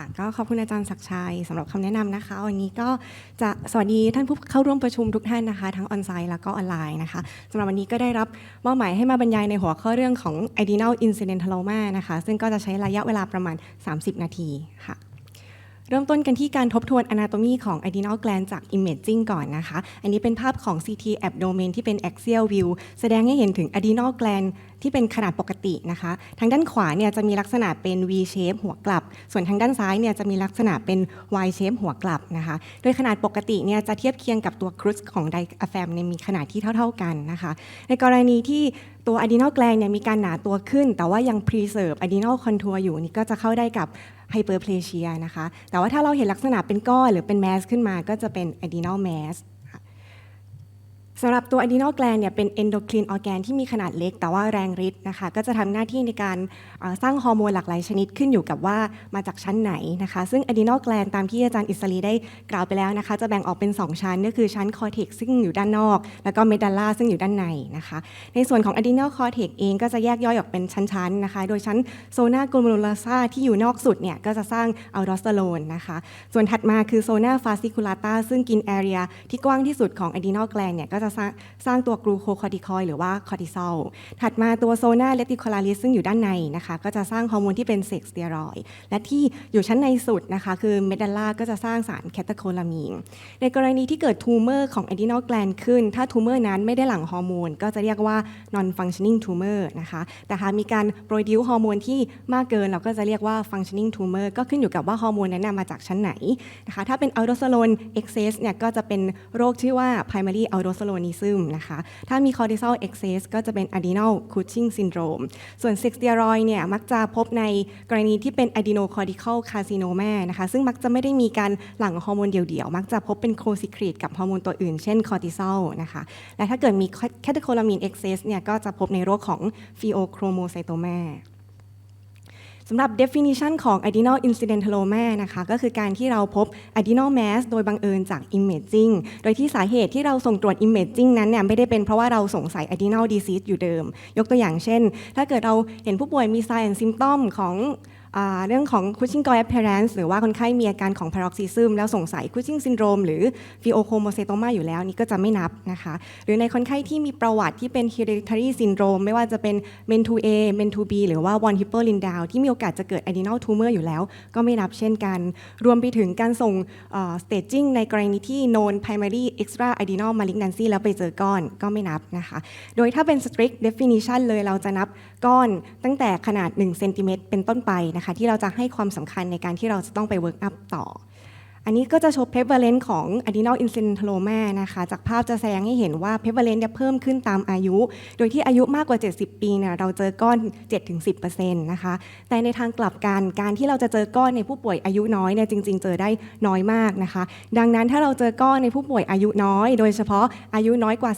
ค่ะ ก็ขอบคุณอาจารย์ศักดิ์ชัยสำหรับคำแนะนำนะคะวันนี้ก็จะสวัสดีท่านผู้เข้าร่วมประชุมทุกท่านนะคะ ทั้งออนไลน์แล้วก็ออนไลน์นะคะสำหรับวันนี้ก็ได้รับมอบหมายให้มาบรรยายในหัวข้อเรื่องของ Adrenal incident trauma นะคะ ซึ่งก็จะใช้ระยะเวลาประมาณ 30 นาทีค่ะ เริ่มต้นกันที่การทบทวน anatomy ของ adrenal gland จาก imaging ก่อนนะคะ อันนี้เป็นภาพของ CT abdomen ที่เป็น axial view แสดงให้เห็นถึง adrenal gland ที่เป็นขนาดปกตินะคะ ทางด้านขวาเนี่ยจะมีลักษณะเป็น V shape หัวกลับ ส่วนทางด้านซ้ายเนี่ยจะมีลักษณะเป็น Y shape หัวกลับนะคะ โดยขนาดปกติเนี่ยจะเทียบเคียงกับตัว crus ของ diaphragm เนี่ยมีขนาดที่เท่า ๆกันนะคะ ในกรณีที่ ตัว adrenal gland เนี่ยมีการหนาตัวขึ้น แต่ว่ายัง preserve adrenal contour อยู่นี่ก็จะเข้าได้กับ hyperplasia นะคะ แต่ว่าถ้าเราเห็นลักษณะเป็นก้อนหรือเป็น mass ขึ้นมาก็จะเป็น adrenal mass ค่ะส สำหรับตัว adrenal gland เนี่ยเป็น endocrine organ ที่มีขนาดเล็กแต่ว่าแรงฤทธิ์นะคะก็จะทำหน้าที่ในการสร้างฮอร์โมนหลากหลายชนิดขึ้นอยู่กับว่ามาจากชั้นไหนนะคะ ซึ่ง adrenal gland ตามที่อาจารย์อิสรีได้กล่าวไปแล้วนะคะ จะแบ่งออกเป็น 2 ชั้นก็คือชั้น cortex ซึ่งอยู่ด้านนอก แล้วก็ medulla ซึ่งอยู่ด้านในนะคะ ในส่วนของ adrenal cortex เองก็จะแยกย่อยออกเป็นชั้นๆนะคะ โดยชั้น zona glomerulosa ที่อยู่นอกสุดเนี่ยก็จะสร้าง aldosterone นะคะส่วนถัดมาคือ zona fasciculata ซึ่งกิน area ที่กว้างที่สุดของ adrenal gland เนี่ยก็จะสร้างสร้างตัว glucocorticoid หรือว่า cortisol ถัดมาตัว zona reticularis ซึ่งอยู่ด้านในนะคะ ก็จะสร้างฮอร์โมนที่เป็นเซ็กสเตียรอยด์และที่อยู่ชั้นในสุดนะคะ คือ medulla ก็จะสร้างสารแคตาโคลามีน ในกรณีที่เกิดทูเมอร์ของ adrenal gland ขึ้น ถ้าทูเมอร์นั้นไม่ได้หลั่งฮอร์โมนก็จะเรียกว่า non functioning tumor นะคะ แต่หากมีการ produce ฮอร์โมนที่มากเกินเราก็จะเรียกว่า functioning tumor ก็ขึ้นอยู่กับว่าฮอร์โมนนั้นมาจากชั้นไหนนะคะ ถ้าเป็น aldosterone excess เนี่ยก็จะเป็นโรคชื่อว่า primary aldosteronism นิซึมนะคะ ถ้ามีคอร์ติซอลเอ็กเซสก็จะเป็นอะดีโนคูชชิงซินโดรมส่วนเซ็กสเตียรอยเนี่ยมักจะพบในกรณีที่เป็นอะดีโนคอร์ติคอลคาซิโนแม่นะคะ ซึ่งมักจะไม่ได้มีการหลั่งฮอร์โมนเดี่ยวๆ มักจะพบเป็นโคซิครีดกับฮอร์โมนตัวอื่น เช่นคอร์ติซอลนะคะ และถ้าเกิดมีแคตโคลามีนเอ็กเซสเนี่ยก็จะพบในโรคของฟีโอโครโมไซโตแม่ สำหรับ definition ของ adrenal incidentaloma นะคะก็คือการที่เราพบ adrenal mass โดยบังเอิญจาก imaging โดยที่สาเหตุที่เราส่งตรวจ imaging นั้นเนี่ยไม่ได้เป็นเพราะว่าเราสงสัย adrenal disease อยู่เดิม ยกตัวอย่างเช่น ถ้าเกิดเราเห็นผู้ป่วยมี sign and symptom ของ เรื่องของ Cushing Goy appearance หรือว่าคนไข้มีอาการของ paroxysm แล้วสงสัย Cushing syndrome หรือ pheochromocytoma อยู่แล้วนี่ก็จะไม่นับนะคะ หรือในคนไข้ที่มีประวัติที่เป็น hereditary syndrome ไม่ว่าจะเป็น men 2A men 2B หรือว่า von Hippel Lindau ที่มีโอกาสจะเกิด adrenal tumor อยู่แล้ว ก็ไม่นับเช่นกัน รวมไปถึงการส่งเอ่อ staging ในกรณีที่ known primary extra adrenal malignancy แล้วไปเจอก้อนก็ไม่นับนะคะ โดยถ้าเป็น strict definition เลยเราจะนับก้อนตั้งแต่ขนาด1เซนติเมตรเป็นต้นไปนะคะที่เราจะให้ความสำคัญในการที่เราจะต้องไปเวิร์กอัพต่อ อันนี้ก็จะโชว์ prevalence ของ adrenal incidentaloma นะคะ จากภาพจะแสดงให้เห็นว่า prevalence เนี่ยเพิ่มขึ้นตามอายุ โดยที่อายุมากกว่า 70 ปีเนี่ยเราเจอก้อน 7-10%นะคะ แต่ในทางกลับกันการที่เราจะเจอก้อนในผู้ป่วยอายุน้อยเนี่ยจริง ๆ เจอได้น้อยมากนะคะ ดังนั้นถ้าเราเจอก้อนในผู้ป่วยอายุน้อย โดยเฉพาะอายุน้อยกว่า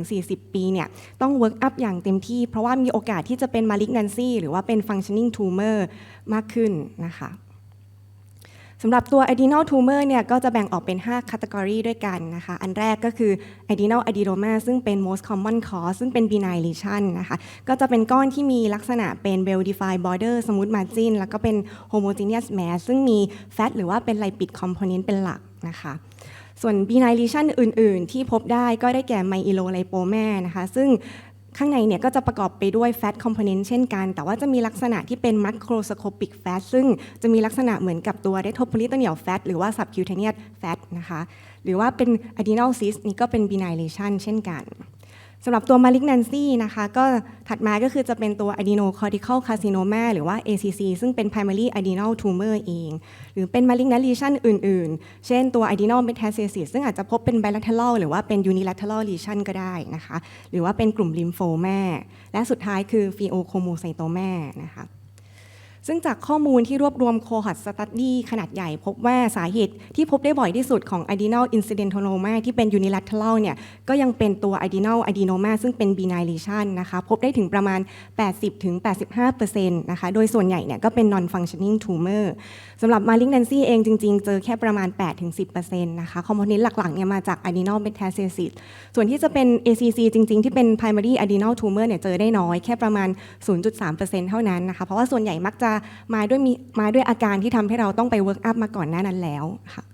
30-40 ปีเนี่ยต้อง work up อย่างเต็มที่ เพราะว่ามีโอกาสที่จะเป็น malignancy หรือว่าเป็น functioning tumor มากขึ้นนะคะ สำหรับตัว adrenal tumor เนี่ยก็จะแบ่งออกเป็น 5 category ด้วยกันนะคะ อันแรกก็คือ adrenal adenoma ซึ่งเป็น most common cause ซึ่งเป็น benign lesion นะคะ ก็จะเป็นก้อนที่มีลักษณะเป็น well defined border smooth margin แล้วก็เป็น homogeneous mass ซึ่งมี fat หรือว่าเป็น lipid component เป็นหลักนะคะส่วน benign lesion อื่น ๆ ที่พบได้ก็ได้แก่ myelolipoma นะคะ ซึ่ง ข้างในเนี่ยก็จะประกอบไปด้วย fat component เช่นกัน แต่ว่าจะมีลักษณะที่เป็น macroscopic fat ซึ่งจะมีลักษณะเหมือนกับตัว retroperitoneal fat หรือว่า subcutaneous fat นะคะ หรือว่าเป็น adrenal cyst นี่ก็เป็น benign lesion เช่นกัน สำหรับตัว malignancy นะคะก็ถัดมาก็คือจะเป็นตัว adenocortical carcinoma หรือว่า ACC ซึ่งเป็น primary adrenal tumor เอง หรือเป็น malignant lesion อื่น ๆ เช่นตัว adrenal metastasis ซึ่งอาจจะพบเป็น bilateral หรือว่าเป็น unilateral lesion ก็ได้นะคะ หรือว่าเป็นกลุ่ม lymphoma และสุดท้ายคือ pheochromocytoma นะคะ ซึ่งจากข้อมูลที่รวบรวมโคฮอตสตัดดี้ขนาดใหญ่ พบว่าสาเหตุที่พบได้บ่อยที่สุดของ adrenal incidentaloma ที่เป็น unilateral เนี่ยก็ยังเป็นตัว adrenal adenoma ซึ่งเป็น benign lesion นะคะพบได้ถึงประมาณ 80-85%นะคะโดยส่วนใหญ่เนี่ยก็เป็น non functioning tumor สำหรับ malignancy เองจริง ๆ เจอแค่ประมาณ 8-10%นะคะ component หลักๆเนี่ยมาจาก adrenal metastasis ส่วนที่จะเป็น ACC จริง ๆ ที่เป็น primary adrenal tumor เนี่ยเจอได้น้อยแค่ประมาณ 0.3%เท่านั้นนะคะเพราะว่าส่วนใหญ่มักจะมาด้วยมีมาด้วยอาการที่ทำให้เราต้องไปเวิร์กอัพมาก่อนหน้านั้นแล้วค่ะ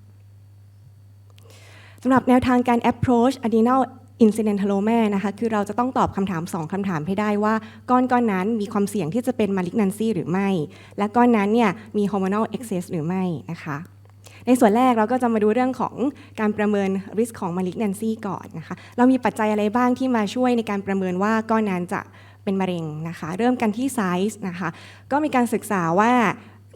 สำหรับแนวทางการ approach adrenal incidentaloma นะคะคือเราจะต้องตอบคำถาม 2คำถามให้ได้ว่า ก้อนก้อนนั้นมีความเสี่ยงที่จะเป็น malignancy หรือไม่ และก้อนนั้นเนี่ยมี hormonal excess หรือไม่นะคะในส่วนแรกเราก็จะมาดูเรื่องของการประเมิน risk ของ malignancy ก่อนนะคะ เรามีปัจจัยอะไรบ้างที่มาช่วยในการประเมินว่าก้อนนั้นจะ เป็นมะเร็งนะคะ เริ่มกันที่ไซส์นะคะ ก็มีการศึกษาว่า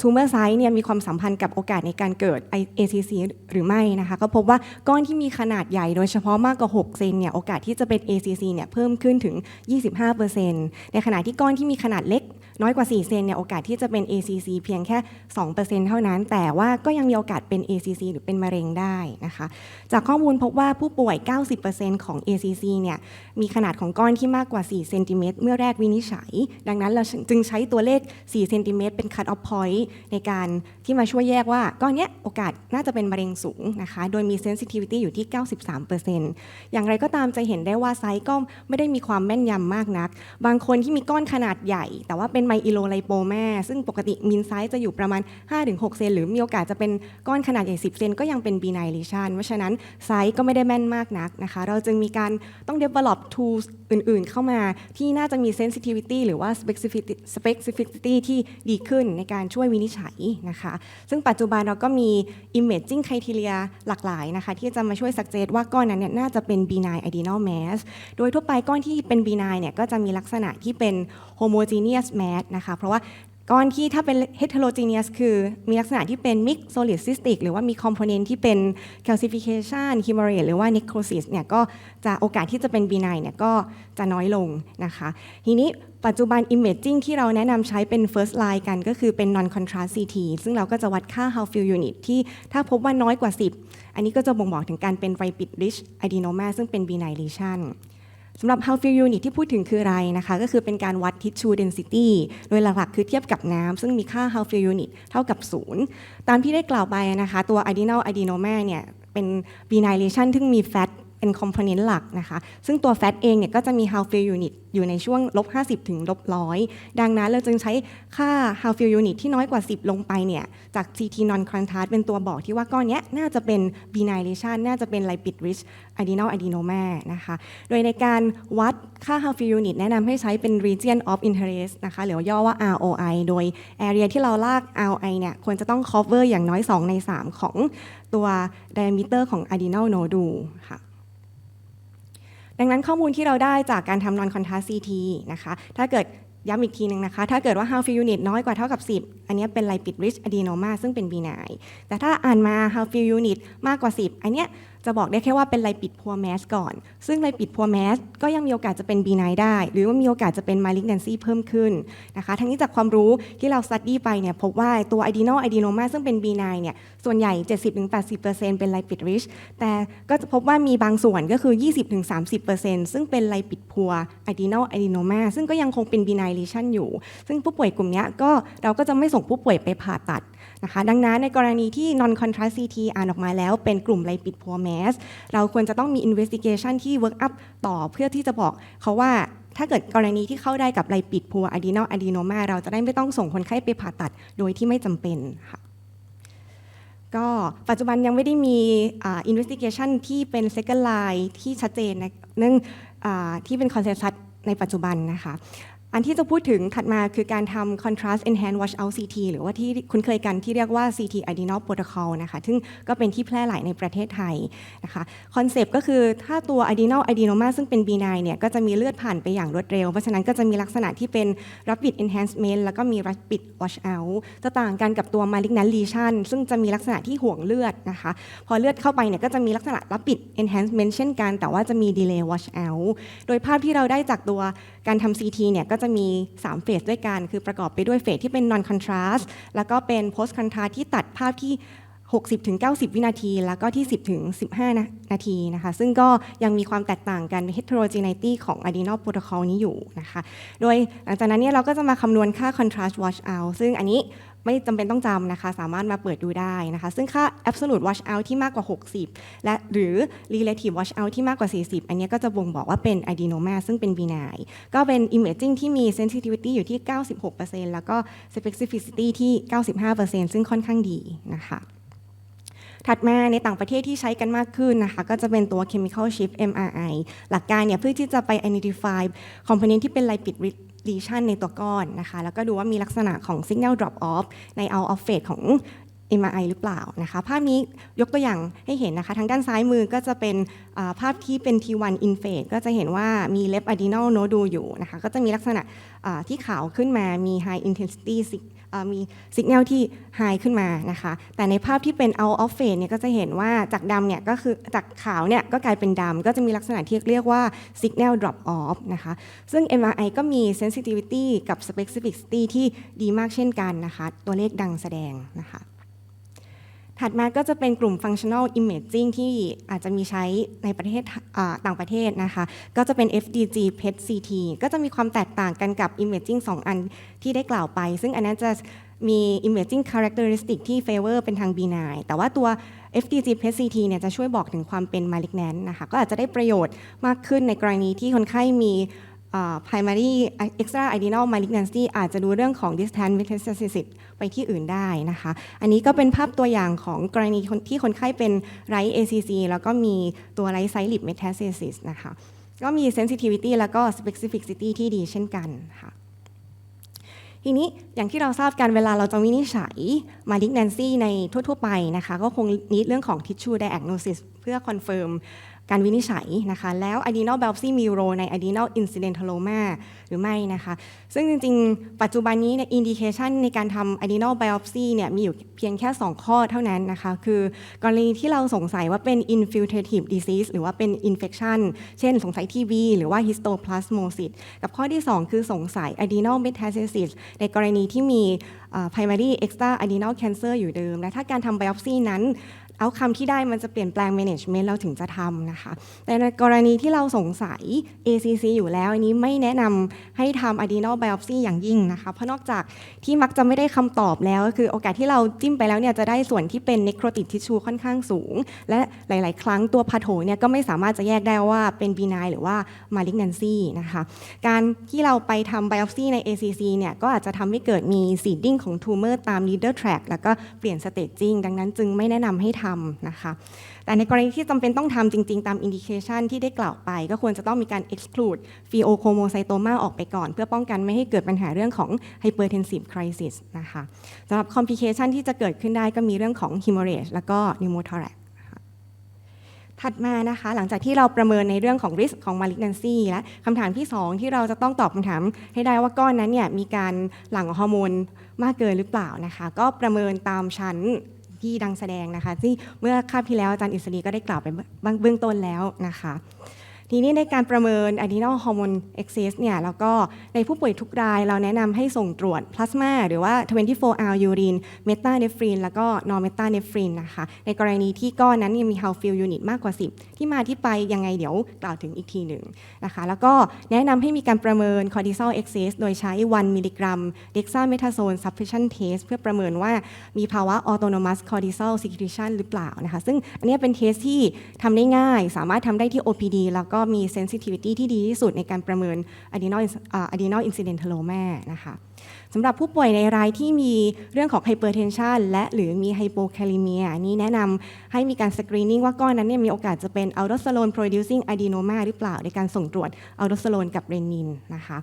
ทูเมอร์ไซส์เนี่ยมีความสัมพันธ์กับโอกาสในการเกิด ACC หรือไม่นะคะ ก็พบว่าก้อนที่มีขนาดใหญ่โดยเฉพาะมากกว่า 6 เซนเนี่ยโอกาสที่จะเป็น ACC เนี่ยเพิ่มขึ้นถึง 25%ในขณะที่ก้อนที่มีขนาดเล็ก น้อยกว่า 4 เซนเนี่ยโอกาสที่จะเป็น ACC เพียงแค่ 2%เท่านั้น แต่ว่าก็ยังมีโอกาสเป็น ACC หรือเป็นมะเร็งได้นะคะ จากข้อมูลพบว่าผู้ป่วย 90%ของ ACC เนี่ยมีขนาดของก้อนที่มากกว่า 4 เซนติเมตรเมื่อแรกวินิจฉัย ดังนั้นเราจึงใช้ตัวเลข 4 เซนติเมตรเป็น cut off point ในการที่มาช่วยแยกว่าก้อนเนี้ยโอกาสน่าจะเป็นมะเร็งสูงนะคะ โดยมี sensitivity อยู่ที่ 93%อย่างไรก็ตามจะเห็นได้ว่าไซส์ก็ไม่ได้มีความแม่นยำมากนัก บางคนที่มีก้อนขนาดใหญ่ แต่ว่าเป็นไมอิโลไลโปมาซึ่งปกติมินไซส์จะอยู่ประมาณ 5-6 เซนหรือมีโอกาสจะเป็นก้อนขนาดใหญ่ 10 เซนก็ยังเป็น benign lesion เพราะฉะนั้นไซส์ก็ไม่ได้แม่นมากนักนะคะ เราจึงมีการต้อง develop tools อื่นๆ เข้ามาที่น่าจะมี sensitivity หรือว่า specificity ที่ดีขึ้นในการช่วยวินิจฉัยนะคะ ซึ่งปัจจุบันเราก็มี imaging criteria หลากหลายนะคะ ที่จะมาช่วย suggest ว่าก้อนนั้นเนี่ยน่าจะเป็น benign adrenal mass โดยทั่วไปก้อนที่เป็น benign เนี่ยก็จะมีลักษณะที่เป็น homogeneous mass นะคะเพราะว่าก้อนที่ถ้าเป็น heterogeneous คือมีลักษณะที่เป็น mixed solid cystic หรือว่ามี component ที่เป็น calcification hemorrhage หรือว่า necrosis เนี่ยก็จะโอกาสที่จะเป็น benign เนี่ยก็จะน้อยลงนะคะ ทีนี้ปัจจุบัน imaging ที่เราแนะนำใช้เป็น first line กันก็คือเป็น non contrast CT ซึ่งเราก็จะวัดค่า Hounsfield unit ที่ถ้าพบว่าน้อยกว่า 10 อันนี้ก็จะบ่งบอกถึงการเป็น rapid rich adenoma ซึ่งเป็น benign lesion สำหรับ How Fuel unit ที่พูดถึงคืออะไรนะคะ ก็คือเป็นการวัด tissue density โดยหลักๆคือเทียบกับน้ำซึ่งมีค่า How Fuel unit เท่ากับ 0 ตามที่ได้กล่าวไปนะคะ ตัว adenal adenoma เนี่ยเป็น benign lesion ที่มี fat เป็นคอมโพเนนต์หลักนะคะ ซึ่งตัวแฟตเองเนี่ยก็จะมี Hounsfield unit อยู่ในช่วงลบ50 ถึงลบ100 ดังนั้นเราจึงใช้ค่า Hounsfield unit ที่น้อยกว่า 10 ลงไปเนี่ย จาก CT non contrast เป็นตัวบอกที่ว่าก้อนเนี้ยน่าจะเป็น benign lesion น่าจะเป็น lipid rich adrenal adenoma นะคะ โดยในการวัดค่า Hounsfield unit แนะนำให้ใช้เป็น region of interest นะคะหรือย่อว่า ROI โดย area ที่เราลาก ROI เนี่ยควรจะต้อง cover อย่างน้อย 2 ใน 3 ของตัว diameter ของ adrenal nodule ค่ะ ดังนั้นข้อมูลที่เราได้จากการทำ non contrast CT นะคะ ถ้าเกิดย้ำอีกทีหนึ่งนะคะ ถ้าเกิดว่า half fill unit น้อยกว่าเท่ากับ 10 อันนี้เป็นไลปิด rich adenoma ซึ่งเป็น benign แต่ถ้าอ่านมา half fill unit มากกว่า 10 อันเนี้ย จะบอกได้แค่ว่าเป็น lipid poor mass ก่อน ซึ่ง lipid poor mass ก็ยังมีโอกาสจะเป็น benign ได้ หรือว่ามีโอกาสจะเป็น malignancy เพิ่มขึ้นนะคะทั้งนี้จากความรู้ที่เรา study ไปเนี่ยพบว่าตัว adrenal adenoma ซึ่งเป็น benign เนี่ยส่วนใหญ่ 70-80%เป็น lipid rich แต่ก็จะพบว่ามีบางส่วนก็คือ 20-30%ซึ่งเป็น lipid poor adrenal adenoma ซึ่งก็ยังคงเป็น benign lesion อยู่ ซึ่งผู้ป่วยกลุ่มนี้ก็เราก็จะไม่ส่งผู้ป่วยไปผ่าตัด นะคะ ดังนั้นในกรณีที่ non contrast CT อ่านออกมาแล้วเป็นกลุ่ม lipid poor mass เราควรจะต้องมี investigation ที่ work up ต่อเพื่อที่จะบอกเขาว่าถ้าเกิดกรณีที่เข้าได้กับ lipid poor adrenal adenoma เราจะได้ไม่ต้องส่งคนไข้ไปผ่าตัดโดยที่ไม่จำเป็นค่ะก็ปัจจุบันยังไม่ได้มีอ่า investigation ที่เป็น second line ที่ชัดเจนนเนื่องที่เป็น consensus ในปัจจุบันนะคะ อันที่จะพูดถึงถัดมาคือการทำ contrast enhanced washout CT หรือว่าที่คุ้นเคยกันที่เรียกว่า CT adrenal protocol นะคะ ซึ่งก็เป็นที่แพร่หลายในประเทศไทยนะคะคอนเซปต์ก็คือถ้าตัว adrenal adenoma ซึ่งเป็น benign เนี่ยก็จะมีเลือดผ่านไปอย่างรวดเร็ว เพราะฉะนั้นก็จะมีลักษณะที่เป็น rapid enhancement แล้วก็มี rapid washout จะต่างกันกับตัว malignant lesion ซึ่งจะมีลักษณะที่ห่วงเลือดนะคะ พอเลือดเข้าไปเนี่ยก็จะมีลักษณะ rapid enhancement เช่นกัน แต่ว่าจะมี delay washout โดยภาพที่เราได้จากตัวการทำ CT เนี่ยก็จะมี 3 เฟสด้วยกัน คือประกอบไปด้วยเฟสที่เป็น non contrast แล้วก็เป็น post contrast ที่ตัดภาพที่ 60-90 วินาที แล้วก็ที่ 10-15นะนาทีนะคะ ซึ่งก็ยังมีความแตกต่างกัน heterogeneity ของ Arduino protocol นี้อยู่นะคะ โดยหลังจากนั้นเนี่ยเราก็จะมาคำนวณค่า contrast washout ซึ่งอันนี้ ไม่จำเป็นต้องจำนะคะ สามารถมาเปิดดูได้นะคะ ซึ่งค่า absolute washout ที่มากกว่า 60 และหรือ relative washout ที่มากกว่า 40 อันนี้ก็จะบ่งบอกว่าเป็น adenoma ซึ่งเป็น binary ก็เป็น imaging ที่มี sensitivity อยู่ที่ 96%แล้วก็ specificity ที่ 95%ซึ่งค่อนข้างดีนะคะถัดมาในต่างประเทศที่ใช้กันมากขึ้นนะคะ ก็จะเป็นตัว chemical shift MRI หลักการเนี่ยเพื่อที่จะไป identify component ที่เป็น lipid ดีชันในตัวก้อนนะคะ แล้วก็ดูว่ามีลักษณะของ signal drop off ใน out of phase ของ MRI หรือเปล่านะคะ ภาพนี้ยกตัวอย่างให้เห็นนะคะ ทางด้านซ้ายมือก็จะเป็นาภาพที่เป็น T1 in phase ก็จะเห็นว่ามีเล็บ adrenal nodule อยู่นะคะ ก็จะมีลักษณะที่ขาวขึ้นมา มี high intensity มีสัญญาณที่ไฮขึ้นมานะคะ แต่ในภาพที่เป็น out of phase เนี่ยก็จะเห็นว่าจากดำเนี่ยก็คือจากขาวเนี่ยก็กลายเป็นดำก็จะมีลักษณะที่เรียกว่า signal drop off นะคะ ซึ่ง MRI ก็มี sensitivity กับ specificity ที่ดีมากเช่นกันนะคะ ตัวเลขดังแสดงนะคะ ถัดมาก็จะเป็นกลุ่ม functional imaging ที่อาจจะมีใช้ในประเทศต่างประเทศนะคะ ก็จะเป็น FDG PET CT ก็จะมีความแตกต่างกันกับ imaging 2 อันที่ได้กล่าวไป ซึ่งอันนั้นจะมี imaging characteristic ที่ favor เป็นทาง benign แต่ว่าตัว FDG PET CT เนี่ยจะช่วยบอกถึงความเป็น malignant นะคะ ก็อาจจะได้ประโยชน์มากขึ้นในกรณีที่คนไข้มี อ่า primary extra-adenal malignancy อาจจะดูเรื่องของ distant metastasis ไปที่อื่นได้นะคะ อันนี้ก็เป็นภาพตัวอย่างของกรณีที่คนไข้เป็นไร ACC แล้วก็มีตัวไรไซลิป metastasis นะคะ ก็มี sensitivity แล้วก็ specificity ที่ดีเช่นกันค่ะทีนี้อย่างที่เราทราบกันเวลาเราจะวินิจฉัย malignancy ในทั่ว ๆ ไปนะคะ ก็คงนิดเรื่องของ tissue diagnosis เพื่อ confirm การวินิจฉัยนะคะ แล้ว adrenal biopsy มีโรใน adrenal incidentaloma หรือไม่นะคะ ซึ่งจริงๆ ปัจจุบันนี้เนี่ย indication ในการทำ adrenal biopsy เนี่ยมีอยู่เพียงแค่ 2 ข้อเท่านั้นนะคะ คือกรณีที่เราสงสัยว่าเป็น infiltrative disease หรือว่าเป็น infection เช่นสงสัย TB หรือว่า histoplasmosis กับข้อที่ 2 คือสงสัย adrenal metastasis ในกรณีที่มี primary extra adrenal cancer อยู่เดิมและถ้าการทำ biopsy นั้น เอาคำที่ได้มันจะเปลี่ยนแปลง management เราถึงจะทำนะคะ แต่ในกรณีที่เราสงสัย ACC อยู่แล้ว อันนี้ไม่แนะนำให้ทำ adrenal biopsy อย่างยิ่งนะคะ เพราะนอกจากที่มักจะไม่ได้คำตอบแล้ว ก็คือโอกาสที่เราจิ้มไปแล้วเนี่ยจะได้ส่วนที่เป็น necrotic tissue ค่อนข้างสูง และหลาย ๆ ครั้งตัวพาโถเนี่ยก็ไม่สามารถจะแยกได้ว่าเป็น benign หรือว่า malignancy นะคะ การที่เราไปทำ biopsy ใน ACC เนี่ยก็อาจจะทำให้เกิดมี seeding ของ tumor ตาม leader track แล้วก็เปลี่ยน staging ดังนั้นจึงไม่แนะนำให้ทำนะคะ แต่ในกรณีที่จำเป็นต้องทำจริง ๆ ตาม indication ที่ได้กล่าวไป ก็ควรจะต้องมีการ exclude pheochromocytoma ออกไปก่อน เพื่อป้องกันไม่ให้เกิดปัญหาเรื่องของ hypertensive crisis นะคะสำหรับ complication ที่จะเกิดขึ้นได้ก็มีเรื่องของ hemorrhage แล้วก็ pneumothorax ถัดมานะคะหลังจากที่เราประเมินในเรื่องของ risk ของ malignancy และคำถามที่ 2 ที่เราจะต้องตอบคำถามให้ได้ว่าก้อนนั้นเนี่ยมีการหลั่งฮอร์โมนมากเกินหรือเปล่านะคะ ก็ประเมินตามชั้น ที่ดังแสดงนะคะที่เมื่อคาบที่แล้วอาจารย์อิสรีก็ได้กล่าวไปเบื้องต้นแล้วนะคะ ทีนี้ในการประเมิน adrenal hormone excess เนี่ยแล้วก็ในผู้ป่วยทุกรายเราแนะนำให้ส่งตรวจพลาสมาหรือว่า 24 hour urine methanephrin แล้วก็ normethanephrin นะคะ ในกรณีที่ก้อนนั้นยังมี Hounsfield unit มากกว่า 10 ที่มาที่ไปยังไงเดี๋ยวกล่าวถึงอีกทีหนึ่งนะคะ แล้วก็แนะนำให้มีการประเมิน cortisol excess โดยใช้ 1 มิลลิกรัม dexamethasone suppression test เพื่อประเมินว่ามีภาวะ autonomous cortisol secretion หรือเปล่านะคะ ซึ่งอันนี้เป็นเทสที่ทำได้ง่าย สามารถทำได้ที่ OPD แล้วก็็มี sensitivity ที่ดีที่สุดในการประเมิน adrenal adrenal incident l o m a นะคะสำหรับผู้ป่วยในรายที่มีเรื่องของ hypertension และหรือมี hypokalemia นี้แนะนำให้มีการ screening ว่าก้อนนั้นเนี่ยมีโอกาสจะเป็น aldosterone producing adenoma หรือเปล่า ในการส่งตรวจ aldosterone กับเรนินนะคะ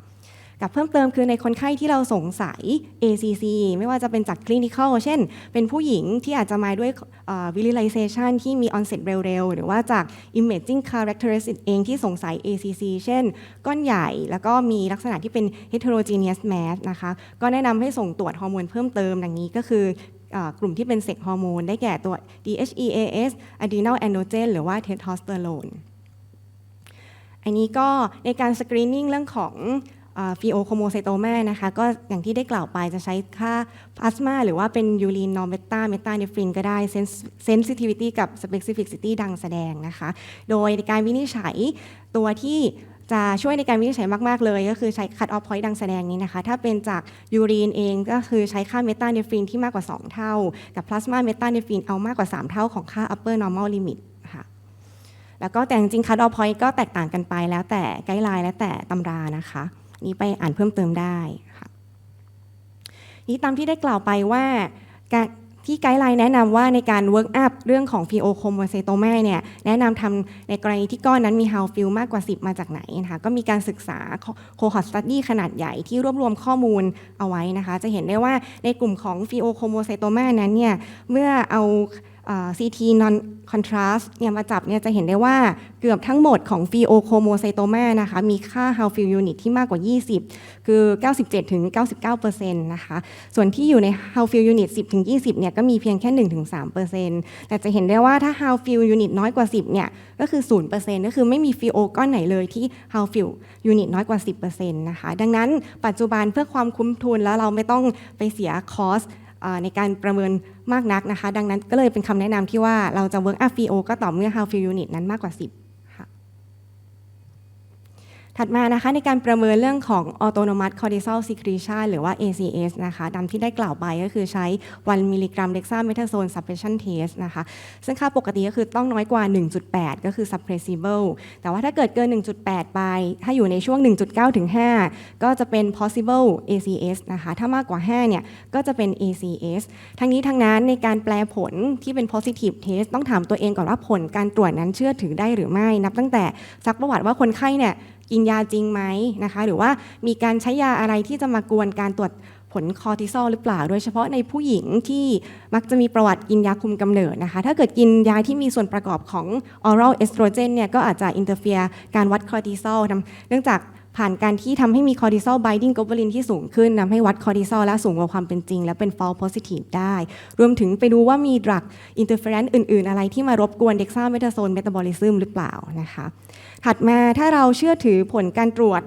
กับเพิ่มเติมคือในคนไข้ที่เราสงสัย ACC ไม่ว่าจะเป็นจาก clinical เช่น เป็นผู้หญิงที่อาจจะมาด้วยเอ่อ visualization ที่มี onset เร็วๆ หรือว่าจาก imaging characteristic เองที่สงสัย ACC เช่น ก้อนใหญ่แล้วก็มีลักษณะที่เป็น heterogeneous mass นะคะ ก็แนะนำให้ส่งตรวจฮอร์โมนเพิ่มเติมดังนี้ก็คือเอ่อกลุ่มที่เป็นเซ็กฮอร์โมนได้แก่ตัว DHEAS adrenal androgen หรือว่า testosterone อันนี้ก็ในการสกรีนนิ่งเรื่องของ ฟีโอโคโมไซโตมานะคะก็อย่างที่ได้กล่าวไปจะใช้ค่าพลาสมาหรือว่าเป็นยูรีนนอร์เมตาเมตาเนฟรินก็ได้เซนซิทิวิตี้กับสเปกซิฟิ c ซิตี้ดังแสดงนะคะ โดยในการวินิจฉัยตัวที่จะช่วยในการวินิจฉัยมาก ๆ เลย ก็คือใช้คั t ออฟพอยต์ดังแสดงนี้นะคะ ถ้าเป็นจากยูรีนเองก็คือใช้ค่าเมตาเนฟรินที่มากกว่า 2 เท่า กับพลาสมาเมตาเนฟรินเอามากกว่า 3 เท่าของค่า upper normal limit ค่ะแล้วก็แต่จริงๆคั t ออฟพอยต์ก็แตกต่างกันไปแล้วแต่ไกด์ไลน์และแต่ตำรานะคะ นี้ไปอ่านเพิ่มเติมได้ค่ะนี้ตามที่ได้กล่าวไปว่าที่ไกด์ไลน์แนะนำว่าในการ work up เรื่องของ PO c o m o c y t o m a เนี่ยแนะนำทำในกรณีที่ก้อนนั้นมี How fill มากกว่า 10 มาจากไหนนะคะก็มีการศึกษา cohort study ขนาดใหญ่ที่รวบรวมข้อมูลเอาไว้นะคะ จะเห็นได้ว่าในกลุ่มของ PO c o m o c y t o m a นั้นเนี่ยเมื่อเอา ซีทีนอนคอนทราสเนี่ยมาจับเนี่ยจะเห็นได้ว่าเกือบทั้งหมดของฟีโอโคโมไซโตมานะคะมีค่า h a l f i l unit ที่มากกว่า 20 คือ 97ถึง99%นะคะส่วนที่อยู่ใน h a l f i l unit 10ถึง20เนี่ยก็มีเพียงแค่1ถึง3%แต่จะเห็นได้ว่าถ้า h a l f i l unit น้อยกว่า 10เนี่ยก็คือ 0%ก็คือไม่มีฟีโอก้อนไหนเลยที่ h a l f i l unit น้อยกว่า 10%นะคะดังนั้นปัจจุบันเพื่อความคุ้มทุนแล้วเราไม่ต้องไปเสียคอส ในการประเมินมากนักนะคะ ดังนั้นก็เลยเป็นคำแนะนำที่ว่าเราจะ work up FO ก็ต่อเมื่อ how fill unit นั้นมากกว่า 10 ถัดมานะคะในการประเมินเรื่องของ autonomous cortisol secretion หรือว่า ACS นะคะตามที่ได้กล่าวไปก็คือใช้ 1 มิลลิกรัม dexamethasone suppression test นะคะ ซึ่งค่าปกติก็คือต้องน้อยกว่า 1.8 ก็คือ suppressible แต่ว่าถ้าเกิดเกิน 1.8 ไป ถ้าอยู่ในช่วง 1.9 ถึง 5 ก็จะเป็น possible ACS นะคะ ถ้ามากกว่า 5 เนี่ย ก็จะเป็น ACS ทั้งนี้ทั้งนั้นในการแปลผลที่เป็น positive test ต้องถามตัวเองก่อนว่าผลการตรวจนั้นเชื่อถือได้หรือไม่ นับตั้งแต่ซักประวัติว่าคนไข้เนี่ย กินยาจริงไหมนะคะ หรือว่ามีการใช้ยาอะไรที่จะมากวนการตรวจผลคอร์ติซอลหรือเปล่า โดยเฉพาะในผู้หญิงที่มักจะมีประวัติกินยาคุมกำเนิดนะคะ ถ้าเกิดกินยาที่มีส่วนประกอบของออรัลเอสโตรเจนเนี่ยก็อาจจะอินเตอร์เฟียการวัดคอร์ติซอลเนื่องจาก ผ่านการที่ทำให้มีคอร์ติซอลไบดิ้งโกลบลินที่สูงขึ้นทำให้วัดคอร์ติซอลและสูงกว่าความเป็นจริง และเป็น false positive ได้ รวมถึงไปดูว่ามีดรักอินเตอร์เฟรนซ์อื่น ๆ อะไรที่มารบกวนเด็กซ่าเมตาโซนเมตาบอลิซึมหรือเปล่านะคะถัดมาถ้าเราเชื่อถือผลการตรวจ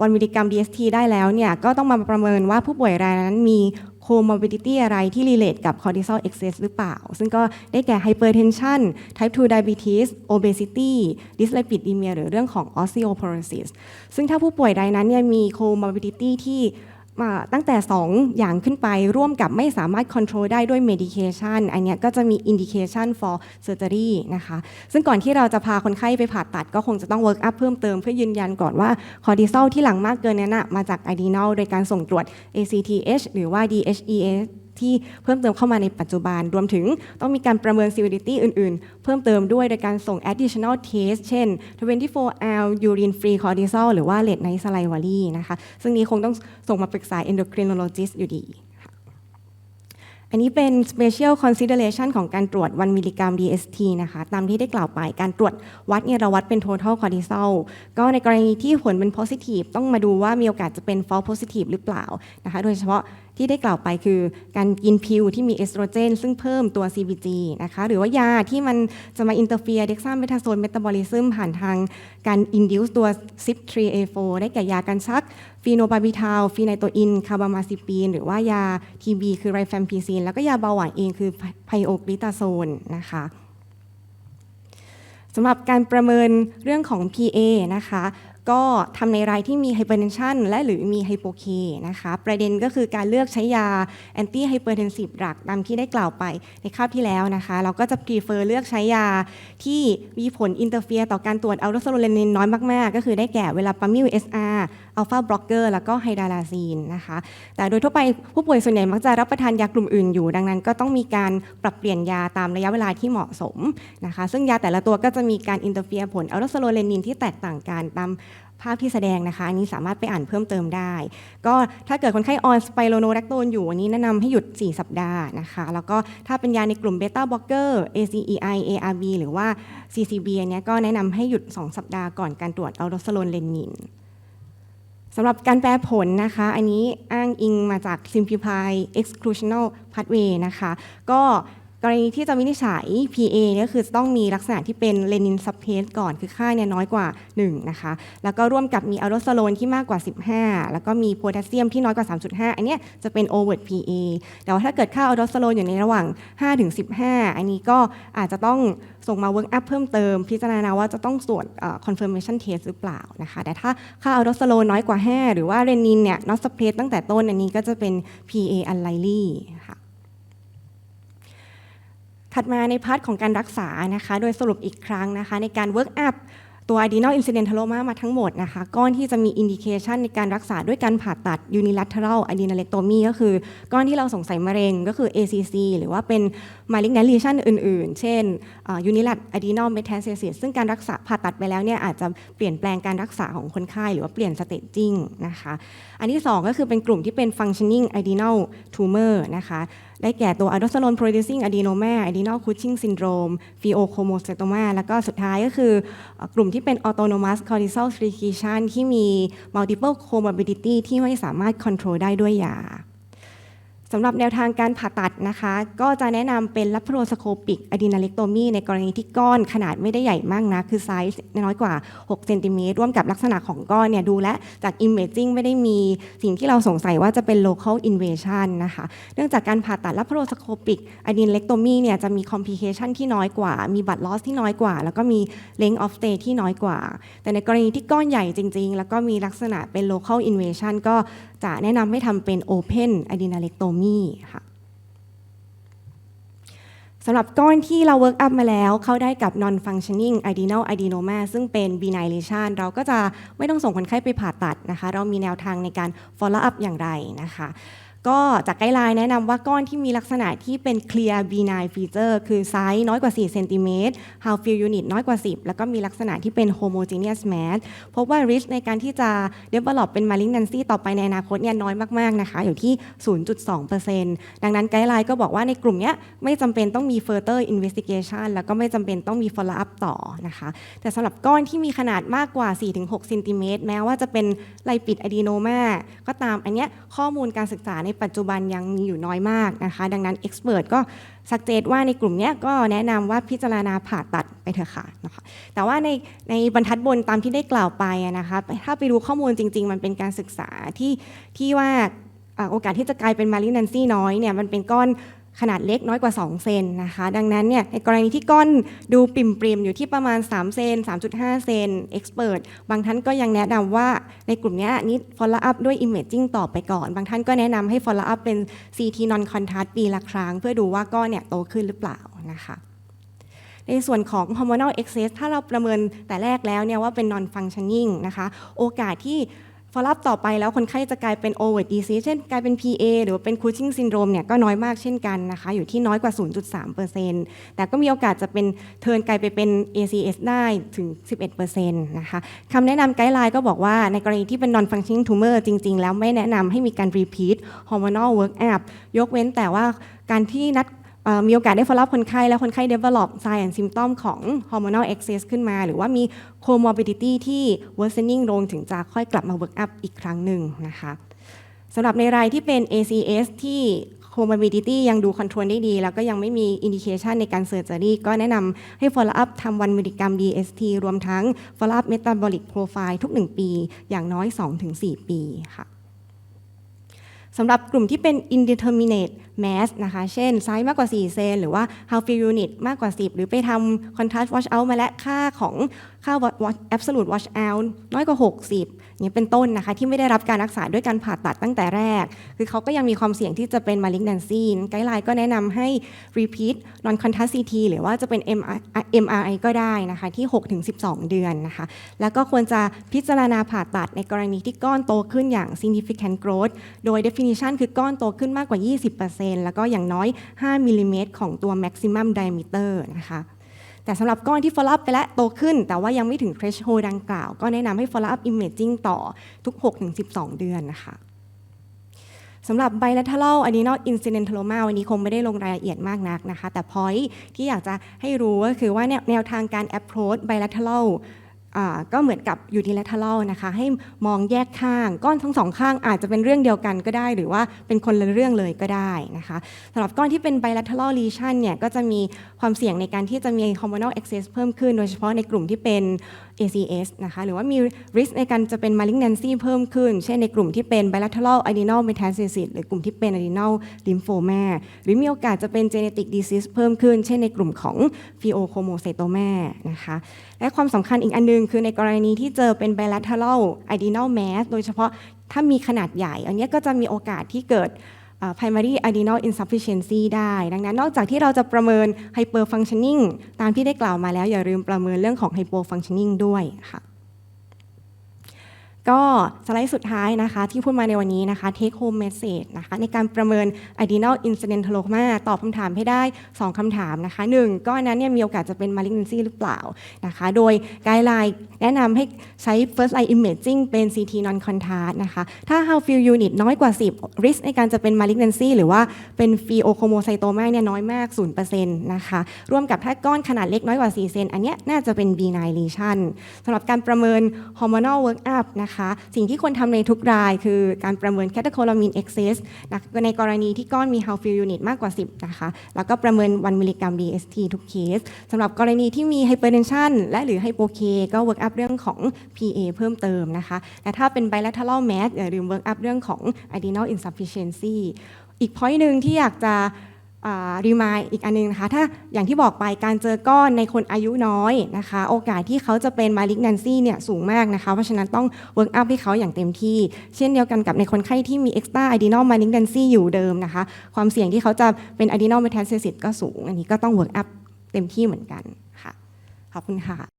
วันมิลลิกรัม DST ได้แล้วเนี่ยก็ต้องมาประเมินว่าผู้ป่วยรายนั้นมี comorbidity อะไรที่ relate กับ cortisol excess หรือเปล่า ซึ่งก็ได้แก่ hypertension type 2 diabetes obesity dyslipidemia หรือเรื่องของ osteoporosis ซึ่งถ้าผู้ป่วยใดนั้นเนี่ยมี comorbidity ที่ ตั้งแต่ 2 อย่างขึ้นไปร่วมกับไม่สามารถควบคุมได้ด้วย medication อันนี้ก็จะมี indication for surgery นะคะ ซึ่งก่อนที่เราจะพาคนไข้ไปผ่าตัดก็คงจะต้อง work up เพิ่มเติมเพื่อยืนยันก่อนว่าคอร์ติซอลที่หลังมากเกินนั้นมาจาก adrenal โดยการส่งตรวจ ACTH หรือว่า DHEA ที่เพิ่มเติมเข้ามาในปัจจุบัน รวมถึงต้องมีการประเมิน severity อื่นๆ เพิ่มเติมด้วยโดยการส่ง additional test เช่น 24-hour urine free cortisol หรือว่า late night salivary นะคะ ซึ่งนี้คงต้องส่งมาปรึกษา endocrinologist อยู่ดีอันนี้เป็น special consideration ของการตรวจ 1 มิลลิกรัม DST นะคะ ตามที่ได้กล่าวไป การตรวจวัดเนี่ยเราวัดเป็น total cortisol ก็ในกรณีที่ผลเป็น positive ต้องมาดูว่ามีโอกาสจะเป็น false positive หรือเปล่านะคะ โดยเฉพาะ ที่ได้กล่าวไปคือการกินพิวที่มีเอสโตรเจน ซึ่งเพิ่มตัว CBG นะคะหรือว่ายาที่มันจะมาอินเตอร์เฟียร์เด็กซ่าเมทาโซนเมตาบอลิซึมผ่านทางการอินดิวส์ตัว CYP3A4 ได้แก่ยากันชักฟีโนบาบิทาลฟีไนโตอิน คาบามาซิปีน หรือว่ายา TB คือไรแฟมพีซีน แล้วก็ยาเบาหวานเองคือไพโอกริตาโซนนะคะสำหรับการประเมินเรื่องของ PA นะคะ ก็ทำในรายที่มีไฮเปอร์เทนชันและหรือมีไฮโปเคนะคะประเด็นก็คือการเลือกใช้ยาแอนตี้ไฮเปอร์เทนซีฟหลักตามที่ได้กล่าวไปในคาบที่แล้วนะคะ เราก็จะพรีเฟอร์เลือกใช้ยาที่มีผลอินเตอร์เฟียต่อการตรวจอัลโดโซโลเลนินน้อยมาก ๆ ก็คือได้แก่เวลาปามิวเอสอาร์ อัลฟาบล็อกเกอร์แล้วก็ไฮดาลาซีนนะคะ แต่โดยทั่วไปผู้ป่วยส่วนใหญ่มักจะรับประทานยากลุ่มอื่นอยู่ ดังนั้นก็ต้องมีการปรับเปลี่ยนยาตามระยะเวลาที่เหมาะสมนะคะ ซึ่งยาแต่ละตัวก็จะมีการอินเตอร์เฟียผลอัลโดโซโลเลนินที่แตกต่างกันตามภาพที่แสดงนะคะ อันนี้สามารถไปอ่านเพิ่มเติมได้ ก็ถ้าเกิดคนไข้ออนสไปโรโนแรคโตนอยู่ อันนี้แนะนำให้หยุด 4 สัปดาห์นะคะ แล้วก็ถ้าเป็นยาในกลุ่มเบต้าบล็อกเกอร์ ACEI ARB หรือว่า CCB อันนี้ก็แนะนำให้หยุด 2 สัปดาห์ก่อนการตรวจอัลโดสโลนเลนิน สำหรับการแปลผลนะคะ อันนี้อ้างอิงมาจาก Simplify Exclusional Pathway นะคะ ก็ กรณีที่จะวินิจฉัย PA เนี่ยก็คือจะต้องมีลักษณะที่เป็นเลนินซับเพสก่อนคือค่าเนี่ยน้อยกว่า 1 นะคะ แล้วก็ร่วมกับมีอะโรสโลนที่มากกว่า 15 แล้วก็มีโพแทสเซียมที่น้อยกว่า 3.5 อันนี้จะเป็น overt PA แต่ว่าถ้าเกิดค่าอะโรสโลนอยู่ในระหว่าง 5-15 อันนี้ก็อาจจะต้องส่งมา work up เพิ่มเติม พิจารณาว่าจะต้องตรวจเอ่อ confirmation test หรือเปล่านะคะ แต่ถ้าค่าอะโรสโลนน้อยกว่า 5 หรือว่าเรนินเนี่ย not suppressed ตั้งแต่ต้นอันนี้ก็จะเป็น PA unlikely ค่ะ ถัดมาในพาร์ทของการรักษานะคะ โดยสรุปอีกครั้งนะคะ ในการ work up ตัว adrenal incidentaloma มาทั้งหมดนะคะ ก้อนที่จะมี indication ในการรักษาด้วยการผ่าตัด unilateral adrenalectomy ก็คือ ก้อนที่เราสงสัยมะเร็งก็คือ ACC หรือว่าเป็น malignant lesion อื่นๆ เช่นอ่า unilateral adrenal metastasis ซึ่งการรักษาผ่าตัดไปแล้วเนี่ยอาจจะเปลี่ยนแปลงการรักษาของคนไข้หรือว่าเปลี่ยน staging นะคะ อันที่ 2 ก็คือเป็นกลุ่มที่เป็น functioning adrenal tumor นะคะ ได้แก่ตัว aldosterone producing adenoma adrenal Cushing syndrome pheochromocytoma แล้วก็สุดท้ายก็คือเอ่อกลุ่มที่เป็น autonomous cortisol secretion ที่มี multiple comorbidity ที่ไม่สามารถ control ได้ด้วยยา สำหรับแนวทางการผ่าตัดนะคะ ก็จะแนะนำเป็น laparoscopic adrenalectomy ในกรณีที่ก้อนขนาดไม่ได้ใหญ่มากนะคือไซส์น้อยกว่า6เซนติเมตรร่วมกับลักษณะของก้อนเนี่ยดูและจาก imaging ไม่ได้มีสิ่งที่เราสงสัยว่าจะเป็น local invasion นะคะ เนื่องจากการผ่าตัด laparoscopic adrenalectomy เนี่ยจะมี complication ที่น้อยกว่า มี blood loss ที่น้อยกว่า แล้วก็มี length of stay ที่น้อยกว่า แต่ในกรณีที่ก้อนใหญ่จริง ๆ แล้วก็มีลักษณะเป็น local invasion ก็ จะแนะนำให้ทำเป็น open a d e n a l e c t o m y ค่ะสำหรับก้อนที่เรา work up มาแล้วเข้าได้กับ non functioning adrenal adenoma ซึ่งเป็น benign lesion เราก็จะไม่ต้องส่งคนไข้ไปผ่าตัดนะคะ เรามีแนวทางในการ follow up อย่างไรนะคะ ก็จากไกด์ไลน์แนะนำว่าก้อนที่มีลักษณะที่เป็น clear benign feature คือไซส์น้อยกว่า 4 เซนติเมตร Howell field unit น้อยกว่า 10 แล้วก็มีลักษณะที่เป็น homogeneous mass พบว่า risk ในการที่จะ develop เป็น malignancy ต่อไปในอนาคตเนี่ยน้อยมาก ๆ นะคะ อยู่ที่ 0.2%ดังนั้นไกด์ไลน์ก็บอกว่าในกลุ่มเนี้ยไม่จำเป็นต้องมี further investigation แล้วก็ไม่จำเป็นต้องมี follow up ต่อนะคะ แต่สำหรับก้อนที่มีขนาดมากกว่า 4-6 เซนติเมตรแม้ว่าจะเป็นไลปิดอะดีโนมาก็ตามอันเนี้ยข้อมูลการศึกษาในปัจจุบันยังมีอยู่น้อยมากนะคะ ดังนั้นเอ็กซ์เพรสก็สักเจตว่าในกลุ่มนี้ก็แนะนำว่าพิจารณาผ่าตัดไปเถอะค่ะนะคะแต่ว่าในในบรรทัดบนตามที่ได้กล่าวไปนะคะถ้าไปดูข้อมูลจริง ๆ มันเป็นการศึกษาที่ที่ว่าโอกาสที่จะกลายเป็นมาลินันซี่น้อยเนี่ยมันเป็นก้อน ขนาดเล็กน้อยกว่า 2 เซนนะคะ ดังนั้นเนี่ยในกรณีที่ก้อนดูปริมๆ อยู่ที่ประมาณ 3 เซน 3.5 เซน expert บางท่านก็ยังแนะนำว่าในกลุ่มนี้นิด follow up ด้วย imaging ต่อไปก่อน บางท่านก็แนะนำให้ follow up เป็น CT non contrast ปีละครั้ง เพื่อดูว่าก้อนเนี่ยโตขึ้นหรือเปล่านะคะในส่วนของ hormonal excess ถ้าเราประเมินแต่แรกแล้วเนี่ยว่าเป็น non functioning นะคะ โอกาสที่ follow up ต่อไปแล้วคนไข้จะกลายเป็น overt disease เช่นกลายเป็น PA หรือว่าเป็น Cushing syndrome เนี่ยก็น้อยมากเช่นกันนะคะอยู่ที่น้อยกว่า 0.3%แต่ก็มีโอกาสจะเป็นเทิร์นกลายไปเป็น ACS ได้ถึง 11%นะคะคำแนะนำไกด์ไลน์ก็บอกว่าในกรณีที่เป็น non functioning tumor จริง ๆ แล้วไม่แนะนำให้มีการ repeat hormonal work up ยกเว้นแต่ว่าการที่นัด มีโอกาสได้ follow คนไข้แล้วคนไข้ develop sign and symptom ของ hormonal excess ขึ้นมา หรือว่ามี comorbidity ที่ worsening ลงถึงจะค่อยกลับมา work up อีกครั้งหนึ่งนะคะสำหรับในรายที่เป็น ACS ที่ comorbidity ยังดูคอนโทรลได้ดี แล้วก็ยังไม่มีอินดิเคชันในการ surgery ก็แนะนำให้ follow up ทำวันมิลลิกรัม DST รวมทั้ง follow up metabolic profile ทุก 1 ปี อย่างน้อย 2-4 ปีค่ะสำหรับกลุ่มที่เป็น indeterminate mass นะคะ เช่น ไซส์มากกว่า 4 เซน หรือว่า Howell field unit มากกว่า 10 หรือไปทำ contrast wash out มาและค่าของค่า wash- absolute wash out น้อยกว่า 60เนี่ยเป็นต้นนะคะ ที่ไม่ได้รับการรักษาด้วยการผ่าตัดตั้งแต่แรก คือเขาก็ยังมีความเสี่ยงที่จะเป็น malignancy ไกด์ไลน์ก็แนะนำให้ repeat non contrast CT หรือว่าจะเป็น MRI ก็ได้นะคะ ที่ 6-12 เดือนนะคะ แล้วก็ควรจะพิจารณาผ่าตัดในกรณีที่ก้อนโตขึ้นอย่าง significant growth โดย definition คือก้อนโตขึ้นมากกว่า 20%แล้วก็อย่างน้อย 5มิลลิเมตรของตัว maximum diameter นะคะแต่สำหรับก้อนที่ follow up ไปแล้วโตขึ้น แต่ว่ายังไม่ถึง threshold ดังกล่าว ก็แนะนำให้ follow up imaging ต่อทุก 6-12 เดือนนะคะสำหรับ bilateral adrenal incidentaloma วันนี้คงไม่ได้ลงรายละเอียดมากนักนะคะ แต่ point ที่อยากจะให้รู้ก็คือว่าแนวทางการ approach bilateral ก็เหมือนกับยูทิเลทาลนะคะ ให้มองแยกข้าง ก้อนทั้งสองข้างอาจจะเป็นเรื่องเดียวกันก็ได้ หรือว่าเป็นคนละเรื่องเลยก็ได้นะคะสำหรับก้อนที่เป็นไบเลทาลรีชันเนี่ยก็จะมีความเสี่ยงในการที่จะมี hormonal excess เพิ่มขึ้น โดยเฉพาะในกลุ่มที่เป็น ACS นะคะหรือว่ามี risk ในการจะเป็น malignancy เพิ่มขึ้น เช่นในกลุ่มที่เป็น bilateral adrenal metastasis หรือกลุ่มที่เป็น adrenal lymphoma หรือมีโอกาสจะเป็น genetic disease เพิ่มขึ้น เช่นในกลุ่มของ pheochromocytoma นะคะและความสำคัญอีกอันนึงคือในกรณีที่เจอเป็น bilateral adrenal mass โดยเฉพาะถ้ามีขนาดใหญ่ อันนี้ก็จะมีโอกาสที่เกิด primary adrenal insufficiency ได้ ดังนั้นนอกจากที่เราจะประเมิน hyperfunctioning ตามที่ได้กล่าวมาแล้วอย่าลืมประเมินเรื่องของ hypofunctioning ด้วยค่ะ ก็สไลด์สุดท้ายนะคะที่พูดมาในวันนี้นะคะ take home message นะคะในการประเมิน adrenal incidentaloма ตอบคำถามให้ได้ 2 คำถามนะคะ 1. ก้อนนั้นเนี่ยมีโอกาสจะเป็น malignancy หรือเปล่านะคะ โดยไกด์ไลน์แนะนำให้ใช้ first line imaging เป็น CT non contrast นะคะ ถ้า Howfield unit น้อยกว่า 10 risk ในการจะเป็น malignancy หรือว่าเป็น pheochromocytoma เนี่ยน้อยมาก 0%นะคะร่วมกับถ้าก้อนขนาดเล็กน้อยกว่า4เซนอันเนี้ยน่าจะเป็น benign lesion สำหรับการประเมิน hormonal work up นะคะ สิ่งที่ควรทำในทุกรายคือการประเมิน catecholamine excess นะในกรณีที่ก้อนมี Howfield unit มากกว่า 10 นะคะ แล้วก็ประเมิน 1 มิลลิกรัม DST ทุกเคสสำหรับกรณีที่มี hypertension และหรือ hypo-K ก็ work up เรื่องของ PA เพิ่มเติมนะคะ แต่ถ้าเป็น bilateral mass อย่าลืม work up เรื่องของ adrenal insufficiency อีก point หนึ่งที่อยากจะ รีมายอีกอันนึงนะคะ ถ้าอย่างที่บอกไปการเจอก้อนในคนอายุน้อยนะคะ โอกาสที่เขาจะเป็น malignancy เนี่ยสูงมากนะคะ เพราะฉะนั้นต้อง work up ให้เขาอย่างเต็มที่ เช่นเดียวกันกับในคนไข้ที่มี extra adrenal malignancy อยู่เดิมนะคะ ความเสี่ยงที่เขาจะเป็น adrenal metastasis ก็สูง อันนี้ก็ต้อง work up เต็มที่เหมือนกันค่ะ ขอบคุณค่ะ